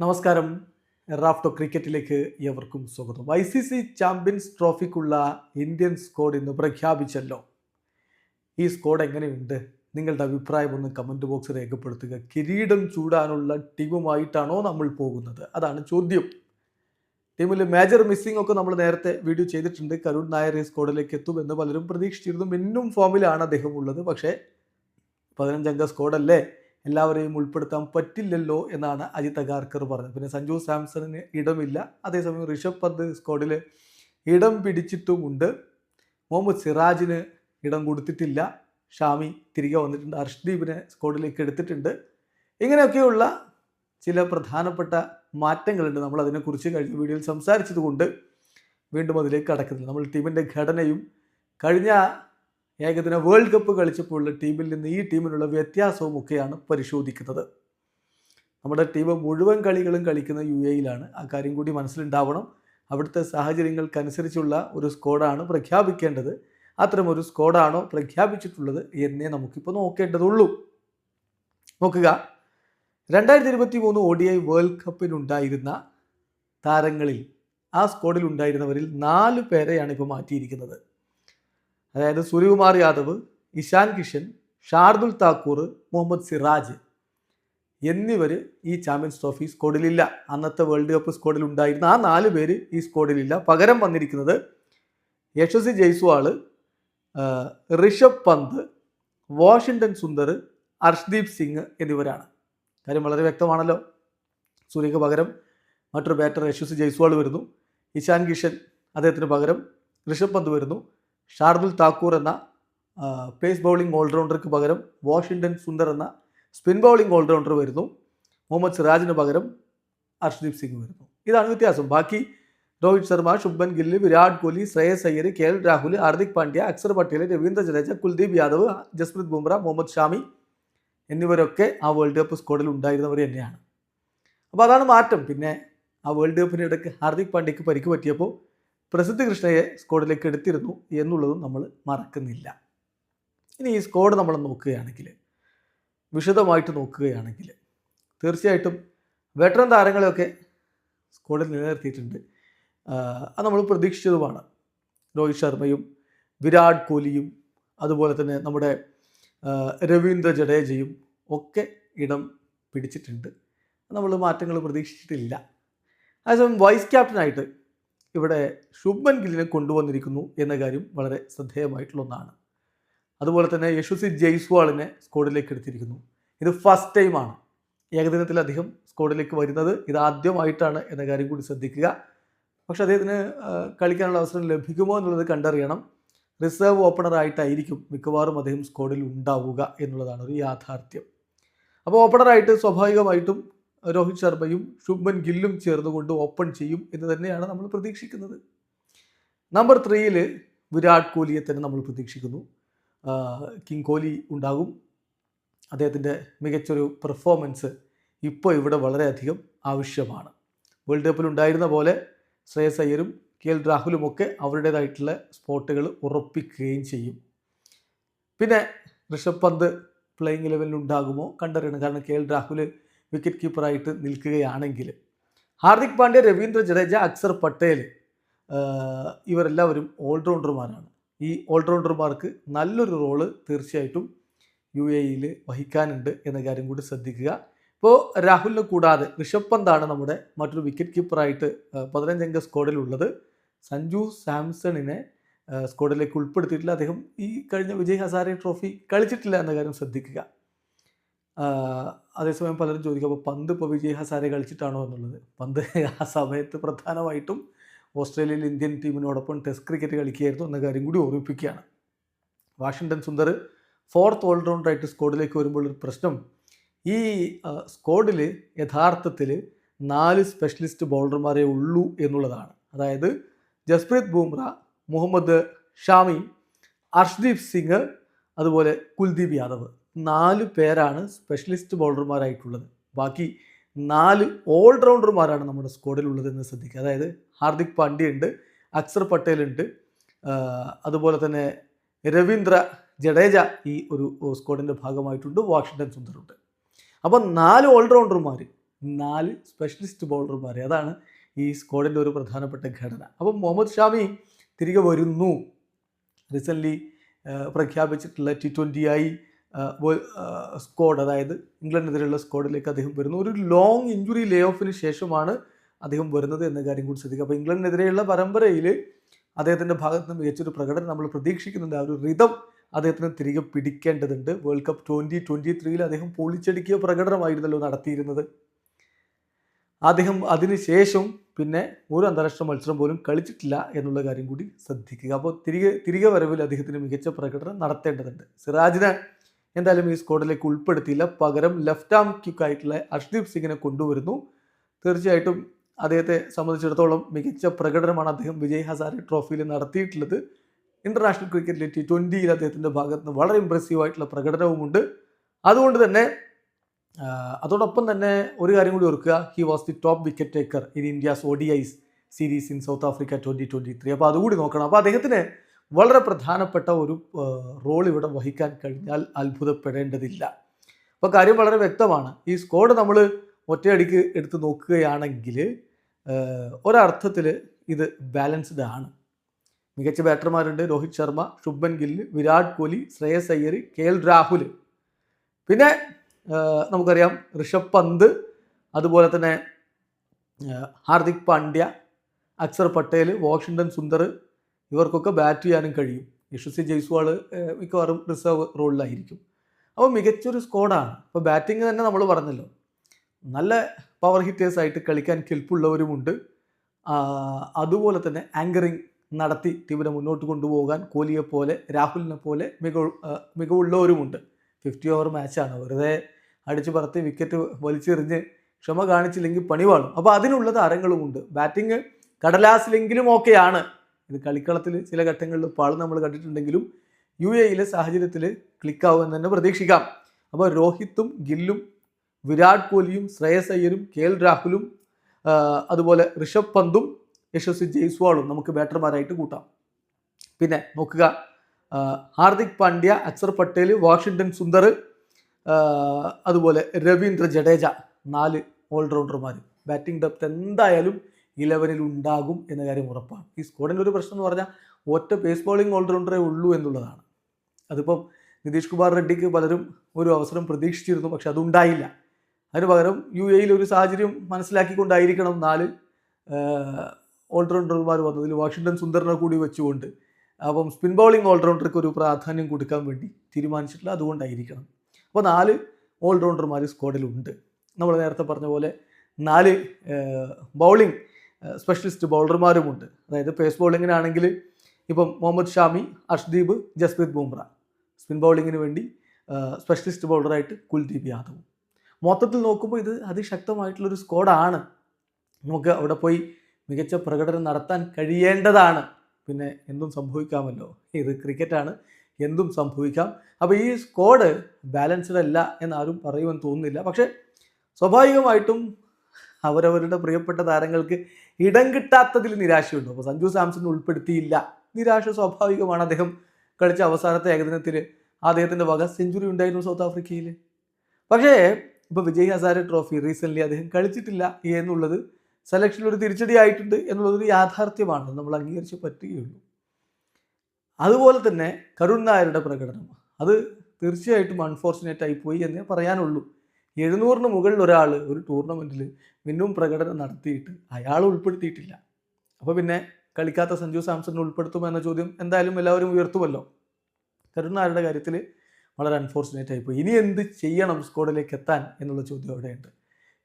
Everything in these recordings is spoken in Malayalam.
നമസ്കാരം. റാഫ്റ്റോ ക്രിക്കറ്റിലേക്ക് എവർക്കും സ്വാഗതം. ഐ സി സി ചാമ്പ്യൻസ് ട്രോഫിക്കുള്ള ഇന്ത്യൻ സ്ക്വാഡ് ഇന്ന് പ്രഖ്യാപിച്ചല്ലോ. ഈ സ്കോഡ് എങ്ങനെയുണ്ട്? നിങ്ങളുടെ അഭിപ്രായം ഒന്ന് കമന്റ് ബോക്സ് രേഖപ്പെടുത്തുക. കിരീടം ചൂടാനുള്ള ടീമുമായിട്ടാണോ നമ്മൾ പോകുന്നത്? അതാണ് ചോദ്യം. ടീമിൽ മേജർ മിസ്സിംഗ് ഒക്കെ നമ്മൾ നേരത്തെ വീഡിയോ ചെയ്തിട്ടുണ്ട്. കരുൺ നായർ ഈ സ്ക്വാഡിലേക്ക് എത്തുമെന്ന് പലരും പ്രതീക്ഷിച്ചിരുന്നു. മിന്നും ഫോമിലാണ് അദ്ദേഹം ഉള്ളത്. പക്ഷേ പതിനഞ്ചംഗ സ്ക്വാഡല്ലേ എല്ലാവരെയും ഉൾപ്പെടുത്താൻ പറ്റില്ലല്ലോ എന്നാണ് അജിത് അഗാർക്കർ പറഞ്ഞത്. പിന്നെ സഞ്ജു സാംസണിന് ഇടമില്ല. അതേസമയം ഋഷഭ് പന്ത് സ്ക്വാഡിൽ ഇടം പിടിച്ചിട്ടുമുണ്ട്. മുഹമ്മദ് സിറാജിന് ഇടം കൊടുത്തിട്ടില്ല. ഷാമി തിരികെ വന്നിട്ടുണ്ട്. അർഷ്ദീപിനെ സ്ക്വാഡിലേക്ക് എടുത്തിട്ടുണ്ട്. ഇങ്ങനെയൊക്കെയുള്ള ചില പ്രധാനപ്പെട്ട മാറ്റങ്ങളുണ്ട്. നമ്മൾ അതിനെക്കുറിച്ച് കഴിഞ്ഞ വീഡിയോയിൽ സംസാരിച്ചതുകൊണ്ട് വീണ്ടും അതിലേക്ക് കടക്കുന്നില്ല. നമ്മൾ ടീമിന്റെ ഘടനയും കഴിഞ്ഞ ഏകദിന വേൾഡ് കപ്പ് കളിച്ചപ്പോഴുള്ള ടീമിൽ നിന്ന് ഈ ടീമിനുള്ള വ്യത്യാസവും ഒക്കെയാണ് പരിശോധിക്കുന്നത്. നമ്മുടെ ടീം മുഴുവൻ കളികളും കളിക്കുന്ന യു എയിലാണ് ആ കാര്യം കൂടി മനസ്സിലുണ്ടാവണം. അവിടുത്തെ സാഹചര്യങ്ങൾക്കനുസരിച്ചുള്ള ഒരു സ്കോഡാണ് പ്രഖ്യാപിക്കേണ്ടത്. അത്തരമൊരു സ്കോഡാണോ പ്രഖ്യാപിച്ചിട്ടുള്ളത് എന്നേ നമുക്കിപ്പോൾ നോക്കേണ്ടതുള്ളൂ. നോക്കുക. രണ്ടായിരത്തി ഇരുപത്തി മൂന്ന് ഒ ഡി ഐ വേൾഡ് കപ്പിനുണ്ടായിരുന്ന താരങ്ങളിൽ ആ സ്കോഡിൽ ഉണ്ടായിരുന്നവരിൽ നാല് പേരെയാണ് ഇപ്പോൾ മാറ്റിയിരിക്കുന്നത്. അതായത് സൂര്യകുമാർ യാദവ് ഇഷാൻ കിഷൻ ഷാർദുൽ താക്കൂർ മുഹമ്മദ് സിറാജ് എന്നിവർ ഈ ചാമ്പ്യൻസ് ട്രോഫി സ്ക്വാഡിലില്ല അന്നത്തെ വേൾഡ് കപ്പ് സ്ക്വാഡിൽ ഉണ്ടായിരുന്ന ആ നാല് പേര് ഈ സ്ക്വാഡിലില്ല പകരം വന്നിരിക്കുന്നത് യശസ്വി ജയ്സ്വാൾ ആ, ഋഷഭ് പന്ത് വാഷിങ്ടൺ സുന്ദർ അർഷ്ദീപ് സിംഗ് എന്നിവരാണ്. കാര്യം വളരെ വ്യക്തമാണല്ലോ. സൂര്യക്ക് പകരം മറ്റൊരു ബാറ്റർ യശസ്വി ജയ്സ്വാൾ വരുന്നു. ഇഷാൻ കിഷൻ അദ്ദേഹത്തിന് പകരം ഋഷഭ് പന്ത് വരുന്നു. ഷാർദുൽ താക്കൂർ എന്ന പേസ് ബൗളിംഗ് ഓൾറൗണ്ടർക്ക് പകരം വാഷിങ്ടൺ സുന്ദർ എന്ന സ്പിൻ ബൗളിംഗ് ഓൾറൗണ്ടർ വരുന്നു. മുഹമ്മദ് സിറാജിന് പകരം അർഷ്ദീപ് സിംഗ് വരുന്നു. ഇതാണ് വ്യത്യാസം. ബാക്കി രോഹിത് ശർമ്മ ശുഭൻ ഗില്ല് വിരാട് കോഹ്ലി ശ്രേയസ് അയ്യർ കെ എൽ രാഹുൽ ഹാർദിക് പാണ്ഡ്യ അക്ഷർ പട്ടേൽ രവീന്ദ്ര ജഡേജ കുൽദീപ് യാദവ് ജസ്പ്രീത് ബുംറ മുഹമ്മദ് ഷാമി എന്നിവരൊക്കെ ആ വേൾഡ് കപ്പ് സ്ക്വാഡിൽ ഉണ്ടായിരുന്നവർ തന്നെയാണ്. അപ്പോൾ അതാണ് മാറ്റം. പിന്നെ ആ വേൾഡ് കപ്പിനിടയ്ക്ക് ഹാർദിക് പാണ്ഡ്യക്ക് പരിക്ക് പറ്റിയപ്പോൾ പ്രസിദ്ധ് കൃഷ്ണയെ സ്ക്വാഡിലേക്ക് എടുത്തിരുന്നു എന്നുള്ളതും നമ്മൾ മറക്കുന്നില്ല. ഇനി ഈ സ്ക്വാഡ് നമ്മൾ നോക്കുകയാണെങ്കിൽ വിശദമായിട്ട് നോക്കുകയാണെങ്കിൽ തീർച്ചയായിട്ടും വെറ്ററൻ താരങ്ങളെയൊക്കെ സ്ക്വാഡിൽ നിലനിർത്തിയിട്ടുണ്ട്. അത് നമ്മൾ പ്രതീക്ഷിച്ചതുമാണ്. രോഹിത് ശർമ്മയും വിരാട് കോഹ്ലിയും അതുപോലെ തന്നെ നമ്മുടെ രവീന്ദ്ര ജഡേജയും ഒക്കെ ഇടം പിടിച്ചിട്ടുണ്ട്. നമ്മൾ മാറ്റങ്ങൾ പ്രതീക്ഷിച്ചിട്ടില്ല. അതേസമയം വൈസ് ക്യാപ്റ്റനായിട്ട് ഇവിടെ ശുഭൻ ഗില്ലിനെ കൊണ്ടുവന്നിരിക്കുന്നു എന്ന കാര്യം വളരെ ശ്രദ്ധേയമായിട്ടുള്ള ഒന്നാണ്. അതുപോലെ തന്നെ യശസ്വി ജയ്സ്വാളിനെ സ്കോഡിലേക്ക് എടുത്തിരിക്കുന്നു. ഇത് ഫസ്റ്റ് ടൈമാണ് ഏകദിനത്തിലധികം സ്കോഡിലേക്ക് വരുന്നത് ഇത് ആദ്യമായിട്ടാണ് എന്ന കാര്യം കൂടി ശ്രദ്ധിക്കുക. പക്ഷേ അദ്ദേഹത്തിന് കളിക്കാനുള്ള അവസരം ലഭിക്കുമോ എന്നുള്ളത് കണ്ടറിയണം. റിസർവ് ഓപ്പണറായിട്ടായിരിക്കും മിക്കവാറും അദ്ദേഹം സ്കോഡിൽ ഉണ്ടാവുക എന്നുള്ളതാണ് ഒരു യാഥാർത്ഥ്യം. അപ്പോൾ ഓപ്പണറായിട്ട് സ്വാഭാവികമായിട്ടും രോഹിത് ശർമ്മയും ശുഭ്മൻ ഗില്ലും ചേർന്നുകൊണ്ട് ഓപ്പൺ ചെയ്യും എന്ന് തന്നെയാണ് നമ്മൾ പ്രതീക്ഷിക്കുന്നത്. നമ്പർ ത്രീയിൽ വിരാട് കോഹ്ലിയെ തന്നെ നമ്മൾ പ്രതീക്ഷിക്കുന്നു. കിങ് കോഹ്ലി ഉണ്ടാകും. അദ്ദേഹത്തിന്റെ മികച്ചൊരു പെർഫോമൻസ് ഇപ്പോൾ ഇവിടെ വളരെയധികം ആവശ്യമാണ്. വേൾഡ് കപ്പിൽ ഉണ്ടായിരുന്ന പോലെ ശ്രേയസ് അയ്യരും കെ എൽ രാഹുലും ഒക്കെ അവരുടേതായിട്ടുള്ള സ്പോട്ടുകൾ ഉറപ്പിക്കുകയും ചെയ്യും. പിന്നെ ഋഷഭ് പന്ത് പ്ലേയിങ് ലെവലിൽ ഉണ്ടാകുമോ കണ്ടറിയണം. കാരണം കെ എൽ രാഹുൽ വിക്കറ്റ് കീപ്പറായിട്ട് നിൽക്കുകയാണെങ്കിൽ ഹാർദിക് പാണ്ഡ്യ രവീന്ദ്ര ജഡേജ അക്സർ പട്ടേൽ ഇവരെല്ലാവരും ഓൾറൗണ്ടർമാരാണ് ഈ ഓൾറൗണ്ടർമാർക്ക് നല്ലൊരു റോൾ തീർച്ചയായിട്ടും യു എ ഇയിൽ വഹിക്കാനുണ്ട് എന്ന കാര്യം കൂടി ശ്രദ്ധിക്കുക. ഇപ്പോൾ രാഹുലിനെ കൂടാതെ ഋഷഭ് പന്താണ് നമ്മുടെ മറ്റൊരു വിക്കറ്റ് കീപ്പറായിട്ട് പതിനഞ്ചംഗ സ്ക്വാഡിലുള്ളത് സഞ്ജു സാംസണിനെ സ്ക്വാഡിലേക്ക് ഉൾപ്പെടുത്തിയിട്ടില്ല. അദ്ദേഹം ഈ കഴിഞ്ഞ വിജയ് ഹസാരെ ട്രോഫി കളിച്ചിട്ടില്ല എന്ന കാര്യം ശ്രദ്ധിക്കുക. അതേസമയം പലരും ചോദിക്കും അപ്പോൾ പന്ത് ഇപ്പോൾ വിജയ് ഹസാരെ കളിച്ചിട്ടാണോ എന്നുള്ളത്? പന്ത് ആ സമയത്ത് പ്രധാനമായിട്ടും ഓസ്ട്രേലിയയിൽ ഇന്ത്യൻ ടീമിനോടൊപ്പം ടെസ്റ്റ് ക്രിക്കറ്റ് കളിക്കുകയായിരുന്നു എന്ന കാര്യം കൂടി ഓർമ്മിപ്പിക്കുകയാണ്. വാഷിങ്ടൺ സുന്ദർ ഫോർത്ത് ഓൾറൗണ്ടറായിട്ട് സ്കോഡിലേക്ക് വരുമ്പോൾ ഒരു പ്രശ്നം ഈ സ്കോഡിൽ യഥാർത്ഥത്തിൽ നാല് സ്പെഷ്യലിസ്റ്റ് ബൗളർമാരെ ഉള്ളൂ എന്നുള്ളതാണ്. അതായത് ജസ്പ്രീത് ബുംറ മുഹമ്മദ് ഷാമി അർഷ്ദീപ് സിംഗ് അതുപോലെ കുൽദീപ് യാദവ്. നാല് പേരാണ് സ്പെഷ്യലിസ്റ്റ് ബൗളർമാരായിട്ടുള്ളത് ബാക്കി നാല് ഓൾറൗണ്ടർമാരാണ് നമ്മുടെ സ്ക്വാഡിലുള്ളതെന്ന് ശ്രദ്ധിക്കുക. അതായത് ഹാർദിക് പാണ്ഡ്യ ഉണ്ട് അക്സർ പട്ടേൽ ഉണ്ട് അതുപോലെ തന്നെ രവീന്ദ്ര ജഡേജ ഈ ഒരു സ്ക്വാഡിന്റെ ഭാഗമായിട്ടുണ്ട് വാഷിങ്ടൺ സുന്ദറുണ്ട്. അപ്പം നാല് ഓൾറൗണ്ടർമാർ നാല് സ്പെഷ്യലിസ്റ്റ് ബൗളർമാർ അതാണ് ഈ സ്ക്വാഡിന്റെ ഒരു പ്രധാനപ്പെട്ട ഘടന. അപ്പം മുഹമ്മദ് ഷാമി തിരികെ വരുന്നു. റീസെന്റ്ലി പ്രഖ്യാപിച്ചിട്ടുള്ള ടി ട്വന്റിയായി സ്ക്വാഡ് അതായത് ഇംഗ്ലണ്ടിനെതിരെയുള്ള സ്ക്വാഡിലേക്ക് അദ്ദേഹം വരുന്നു. ഒരു ലോങ് ഇഞ്ചുറി ലേ ഓഫിന് ശേഷമാണ് അദ്ദേഹം വരുന്നത് എന്ന കാര്യം കൂടി ശ്രദ്ധിക്കുക. അപ്പോൾ ഇംഗ്ലണ്ടിനെതിരെയുള്ള പരമ്പരയിൽ അദ്ദേഹത്തിന്റെ ഭാഗത്ത് നിന്ന് മികച്ചൊരു പ്രകടനം നമ്മൾ പ്രതീക്ഷിക്കുന്നുണ്ട്. ആ ഒരു റിതം അദ്ദേഹത്തിന് തിരികെ പിടിക്കേണ്ടതുണ്ട്. വേൾഡ് കപ്പ് ട്വന്റി ട്വന്റി ത്രീയിൽ അദ്ദേഹം പൊളിച്ചടുക്കിയ പ്രകടനമായിരുന്നല്ലോ നടത്തിയിരുന്നത്. അദ്ദേഹം അതിനുശേഷം പിന്നെ ഒരു അന്താരാഷ്ട്ര മത്സരം പോലും കളിച്ചിട്ടില്ല എന്നുള്ള കാര്യം കൂടി ശ്രദ്ധിക്കുക. അപ്പോൾ തിരികെ തിരികെ വരവിൽ അദ്ദേഹത്തിന് മികച്ച പ്രകടനം നടത്തേണ്ടതുണ്ട്. സിറാജിനെ എന്തായാലും ഈ സ്ക്വാഡിലേക്ക് ഉൾപ്പെടുത്തിയില്ല. പകരം ലെഫ്റ്റ് ആം ക്യുക്കായിട്ടുള്ള അർഷ്ദീപ് സിംഗിനെ കൊണ്ടുവരുന്നു. തീർച്ചയായിട്ടും അദ്ദേഹത്തെ സംബന്ധിച്ചിടത്തോളം മികച്ച പ്രകടനമാണ് അദ്ദേഹം വിജയ് ഹസാരെ ട്രോഫിയിൽ നടത്തിയിട്ടുള്ളത്. ഇന്റർനാഷണൽ ക്രിക്കറ്റിലെ ടി ട്വന്റിയിൽ അദ്ദേഹത്തിന്റെ ഭാഗത്ത് നിന്ന് വളരെ ഇമ്പ്രസീവ് ആയിട്ടുള്ള പ്രകടനവുമുണ്ട്. അതുകൊണ്ട് തന്നെ അതോടൊപ്പം തന്നെ ഒരു കാര്യം കൂടി ഓർക്കുക. He was the top wicket taker in India's O D I's series in South Africa twenty twenty three അപ്പോൾ അതുകൂടി നോക്കണം. അപ്പോൾ അദ്ദേഹത്തിന് വളരെ പ്രധാനപ്പെട്ട ഒരു റോൾ ഇവിടെ വഹിക്കാൻ കഴിഞ്ഞാൽ അത്ഭുതപ്പെടേണ്ടതില്ല. അപ്പോൾ കാര്യം വളരെ വ്യക്തമാണ്. ഈ സ്ക്വാഡ് നമ്മൾ ഒറ്റയടിക്ക് എടുത്ത് നോക്കുകയാണെങ്കിൽ ഒരർത്ഥത്തിൽ ഇത് ബാലൻസ്ഡ് ആണ്. മികച്ച ബാറ്റർമാരുണ്ട് രോഹിത് ശർമ്മ ശുഭൻ ഗില്ല് വിരാട് കോഹ്ലി ശ്രേയസ് അയ്യർ കെ എൽ രാഹുൽ. പിന്നെ നമുക്കറിയാം ഋഷഭ് പന്ത് അതുപോലെ തന്നെ ഹാർദിക് പാണ്ഡ്യ അക്സർ പട്ടേൽ വാഷിങ്ടൺ സുന്ദർ ഇവർക്കൊക്കെ ബാറ്റ് ചെയ്യാനും കഴിയും. യശസ്വി ജയ്സ്വാൾ മിക്കവാറും റിസർവ് റോളിലായിരിക്കും. അപ്പോൾ മികച്ചൊരു സ്കോഡാണ് അപ്പോൾ ബാറ്റിംഗ് തന്നെ നമ്മൾ പറഞ്ഞല്ലോ. നല്ല പവർ ഹിറ്റേഴ്സ് ആയിട്ട് കളിക്കാൻ കെൽപ്പുള്ളവരുമുണ്ട്. അതുപോലെ തന്നെ ആങ്കറിങ് നടത്തി ടീമിനെ മുന്നോട്ട് കൊണ്ടുപോകാൻ കോഹ്ലിയെ പോലെ രാഹുലിനെ പോലെ മികവ് മികവുള്ളവരുമുണ്ട്. ഫിഫ്റ്റി ഓവർ മാച്ചാണ് വെറുതെ അടിച്ചു പറത്തി വിക്കറ്റ് വലിച്ചെറിഞ്ഞ് ക്ഷമ കാണിച്ചില്ലെങ്കിൽ പണിവാളും അപ്പോൾ അതിനുള്ള താരങ്ങളുമുണ്ട്. ബാറ്റിംഗ് കടലാസിലെങ്കിലും ഓക്കെയാണ് ഇത് കളിക്കളത്തിൽ ചില ഘട്ടങ്ങളിൽ പാൾ നമ്മൾ കണ്ടിട്ടുണ്ടെങ്കിലും യു എയിലെ സാഹചര്യത്തിൽ ക്ലിക്കാവുമെന്ന് തന്നെ പ്രതീക്ഷിക്കാം. അപ്പോൾ രോഹിത്തും ഗില്ലും വിരാട് കോഹ്ലിയും ശ്രേയസ് അയ്യരും കെ എൽ രാഹുലും അതുപോലെ ഋഷഭ് പന്തും യശസ്വി ജയ്സ്വാളും നമുക്ക് ബാറ്റർമാരായിട്ട് കൂട്ടാം. പിന്നെ നോക്കുക ഹാർദിക് പാണ്ഡ്യ അക്സർ പട്ടേൽ വാഷിങ്ടൺ സുന്ദർ അതുപോലെ രവീന്ദ്ര ജഡേജ നാല് ഓൾറൗണ്ടർമാർ ബാറ്റിംഗ് ഡെപ്ത് എന്തായാലും ഇലവനിൽ ഉണ്ടാകും എന്ന കാര്യം ഉറപ്പാണ്. ഈ സ്ക്വാഡിന്റെ ഒരു പ്രശ്നം എന്ന് പറഞ്ഞാൽ ഒറ്റ പേസ് ബോളിംഗ് ഓൾറൗണ്ടറേ ഉള്ളൂ എന്നുള്ളതാണ്. അതിപ്പം നിതീഷ് കുമാർ റെഡ്ഡിക്ക് പലരും ഒരു അവസരം പ്രതീക്ഷിച്ചിരുന്നു പക്ഷെ അതുണ്ടായില്ല. അതിന് പകരം യു എയിൽ ഒരു സാഹചര്യം മനസ്സിലാക്കിക്കൊണ്ടായിരിക്കണം നാല് ഓൾറൗണ്ടർമാർ വന്നതിൽ. വാഷിങ്ടൺ സുന്ദറിനെ കൂടി വെച്ചുകൊണ്ട്. അപ്പം സ്പിൻ ബൗളിംഗ് ഓൾറൗണ്ടർക്ക് ഒരു പ്രാധാന്യം കൊടുക്കാൻ വേണ്ടി തീരുമാനിച്ചിട്ടില്ല അതുകൊണ്ടായിരിക്കണം. അപ്പോൾ നാല് ഓൾറൗണ്ടർമാർ സ്ക്വാഡിലുണ്ട് നമ്മൾ നേരത്തെ പറഞ്ഞ പോലെ നാല് ബൗളിംഗ് സ്പെഷ്യലിസ്റ്റ് ബൗളർമാരുമുണ്ട് അതായത് പേസ് ബൗളിങ്ങിനാണെങ്കിൽ ഇപ്പം മുഹമ്മദ് ഷാമി അർഷ്ദീപ് ജസ്പ്രീത് ബുംറ. സ്പിൻ ബൗളിങ്ങിന് വേണ്ടി സ്പെഷ്യലിസ്റ്റ് ബൗളറായിട്ട് കുൽദീപ് യാദവും. മൊത്തത്തിൽ നോക്കുമ്പോൾ ഇത് അതിശക്തമായിട്ടുള്ളൊരു സ്ക്വാഡാണ് നമുക്ക് അവിടെ പോയി മികച്ച പ്രകടനം നടത്താൻ കഴിയേണ്ടതാണ്. പിന്നെ എന്തും സംഭവിക്കാമല്ലോ. ഇത് ക്രിക്കറ്റാണ്. എന്തും സംഭവിക്കാം. അപ്പോൾ ഈ സ്ക്വാഡ് ബാലൻസ്ഡ് അല്ല എന്നാരും പറയുമെന്ന് തോന്നുന്നില്ല. പക്ഷേ സ്വാഭാവികമായിട്ടും അവരവരുടെ പ്രിയപ്പെട്ട താരങ്ങൾക്ക് ഇടം കിട്ടാത്തതിൽ നിരാശയുണ്ട്. അപ്പോൾ സഞ്ജു സാംസൺ ഉൾപ്പെടുത്തിയില്ല. നിരാശ സ്വാഭാവികമാണ്. അദ്ദേഹം കളിച്ച അവസാനത്തെ ഏകദിനത്തിൽ അദ്ദേഹത്തിന്റെ വക സെഞ്ചുറി ഉണ്ടായിരുന്നു സൗത്ത് ആഫ്രിക്കയിൽ പക്ഷേ ഇപ്പോൾ വിജയ് ഹസാരെ ട്രോഫി റീസെന്റ്ലി അദ്ദേഹം കളിച്ചിട്ടില്ല എന്നുള്ളത് സെലക്ഷനിൽ ഒരു തിരിച്ചടി ആയിട്ടുണ്ട് എന്നുള്ളതൊരു യാഥാർത്ഥ്യമാണ്. നമ്മൾ അംഗീകരിച്ച് പറ്റുകയുള്ളൂ. അതുപോലെ തന്നെ കരുൺ നായരുടെ പ്രകടനം. അത് തീർച്ചയായിട്ടും അൺഫോർച്ചുനേറ്റ് ആയി പോയി എന്നേ പറയാനുള്ളൂ. എഴുന്നൂറിന് മുകളിൽ ഒരാൾ ഒരു ടൂർണമെന്റിൽ മിന്നും പ്രകടനം നടത്തിയിട്ട് അയാൾ ഉൾപ്പെടുത്തിയിട്ടില്ല. അപ്പോൾ പിന്നെ കളിക്കാത്ത സഞ്ജു സാംസണിനെ ഉൾപ്പെടുത്തുമോ എന്ന ചോദ്യം എന്തായാലും എല്ലാവരും ഉയർത്തുമല്ലോ. കരുൺ നായരുടെ കാര്യത്തിൽ വളരെ അൺഫോർച്ചുനേറ്റ് ആയിപ്പോയി. ഇനി എന്ത് ചെയ്യണം സ്കോഡിലേക്ക് എത്താൻ എന്നുള്ള ചോദ്യം അവിടെയുണ്ട്.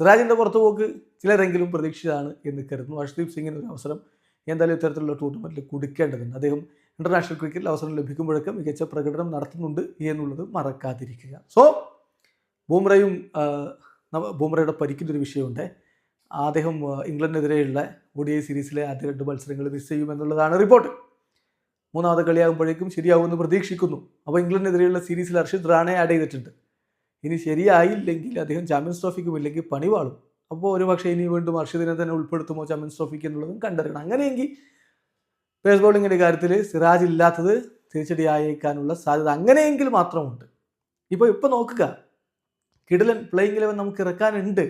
സിറാജിന്റെ പുറത്തുപോക്ക് ചിലരെങ്കിലും പ്രതീക്ഷിച്ചതാണ് എന്ന് കരുതുന്നു. അഷ്ദീപ് സിംഗിന് ഒരു അവസരം എന്തായാലും ഇത്തരത്തിലുള്ള ടൂർണമെന്റിൽ കൊടുക്കേണ്ടതുണ്ട്. അദ്ദേഹം ഇന്റർനാഷണൽ ക്രിക്കറ്റിൽ അവസരം ലഭിക്കുമ്പോഴൊക്കെ മികച്ച പ്രകടനം നടത്തുന്നുണ്ട് എന്നുള്ളത് മറക്കാതിരിക്കുക. സോ ബൂമ്രയും ബൂമ്രയുടെ പരിക്കിന്റെ ഒരു വിഷയമുണ്ട്. അദ്ദേഹം ഇംഗ്ലണ്ടിനെതിരെയുള്ള ഒ ഡി ഐ സീരീസിലെ ആദ്യ രണ്ട് മത്സരങ്ങൾ മിസ് ചെയ്യുമെന്നുള്ളതാണ് റിപ്പോർട്ട്. മൂന്നാമത്തെ കളിയാകുമ്പോഴേക്കും ശരിയാവുമെന്ന് പ്രതീക്ഷിക്കുന്നു. അപ്പോൾ ഇംഗ്ലണ്ടിനെതിരെയുള്ള സീരീസിൽ അർഷിദ് റാണെ ആഡ് ചെയ്തിട്ടുണ്ട്. ഇനി ശരിയായില്ലെങ്കിൽ അദ്ദേഹം ചാമ്പ്യൻസ് ട്രോഫിക്കും ഇല്ലെങ്കിൽ പണി വാളും അപ്പോൾ ഒരു പക്ഷേ ഇനി വീണ്ടും അർഷിദിനെ തന്നെ ഉൾപ്പെടുത്തുമോ ചാമ്പ്യൻസ് ട്രോഫിക്ക് എന്നുള്ളതും കണ്ടറിയണം. അങ്ങനെയെങ്കിൽ പേസ് ബോളിങ്ങിന്റെ കാര്യത്തിൽ സിറാജ് ഇല്ലാത്തത് തിരിച്ചടിയായേക്കാനുള്ള സാധ്യത അങ്ങനെയെങ്കിൽ മാത്രമുണ്ട്. ഇപ്പോൾ ഇപ്പോൾ നോക്കുക. കിടിലൻ പ്ലേയിങ് ഇലവൻ നമുക്ക് ഇറക്കാനുണ്ട്.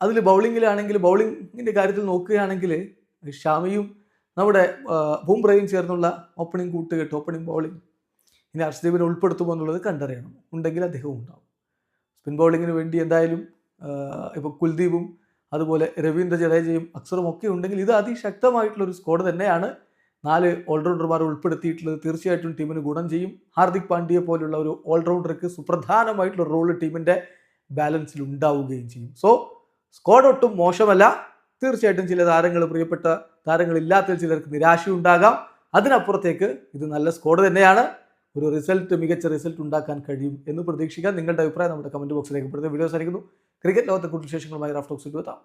അതിൽ ബൗളിങ്ങിലാണെങ്കിൽ ബൗളിങ്ങിന്റെ കാര്യത്തിൽ നോക്കുകയാണെങ്കിൽ ഷാമിയും നമ്മുടെ ബുംറയും ചേർന്നുള്ള ഓപ്പണിംഗ് കൂട്ടുകെട്ട് ഓപ്പണിംഗ് ബൗളിംഗ് ഇനി അർഷദീപിനെ ഉൾപ്പെടുത്തുമോ എന്നുള്ളത് കണ്ടറിയണം. ഉണ്ടെങ്കിൽ അദ്ദേഹവും ഉണ്ടാവും. സ്പിൻ ബൗളിങ്ങിന് വേണ്ടി എന്തായാലും ഇപ്പോൾ കുൽദീപും അതുപോലെ രവീന്ദ്ര ജഡേജയും അക്സറും ഒക്കെ ഉണ്ടെങ്കിൽ ഇത് അതിശക്തമായിട്ടുള്ളൊരു സ്ക്വാഡ് തന്നെയാണ്. നാല് ഓൾറൗണ്ടർമാർ ഉൾപ്പെടുത്തിയിട്ടുള്ളത് തീർച്ചയായിട്ടും ടീമിന് ഗുണം ചെയ്യും. ഹാർദിക് പാണ്ഡ്യയെ പോലുള്ള ഒരു ഓൾറൗണ്ടർക്ക് സുപ്രധാനമായിട്ടുള്ള റോൾ ടീമിന്റെ ബാലൻസിൽ ഉണ്ടാവുകയും ചെയ്യും. സോ സ്ക്വാഡ് ഒട്ടും മോശമല്ല. തീർച്ചയായിട്ടും ചില താരങ്ങൾ പ്രിയപ്പെട്ട താരങ്ങളില്ലാത്ത ചിലർക്ക് നിരാശയുണ്ടാകാം അതിനപ്പുറത്തേക്ക് ഇത് നല്ല സ്കോഡ് തന്നെയാണ്. ഒരു റിസൾട്ട് മികച്ച റിസൾട്ട് ഉണ്ടാക്കാൻ കഴിയും എന്ന് പ്രതീക്ഷിക്കാം. നിങ്ങളുടെ അഭിപ്രായം നമ്മുടെ കമന്റ് ബോക്സിലേക്ക് പെടുത്തുന്ന വീഡിയോസ് ആയിരിക്കുന്നു ക്രിക്കറ്റ് ലോകത്തെ കൂടുതൽ വിശേഷങ്ങളുമായി റാഫ് ടോക്സിൽ എത്താം.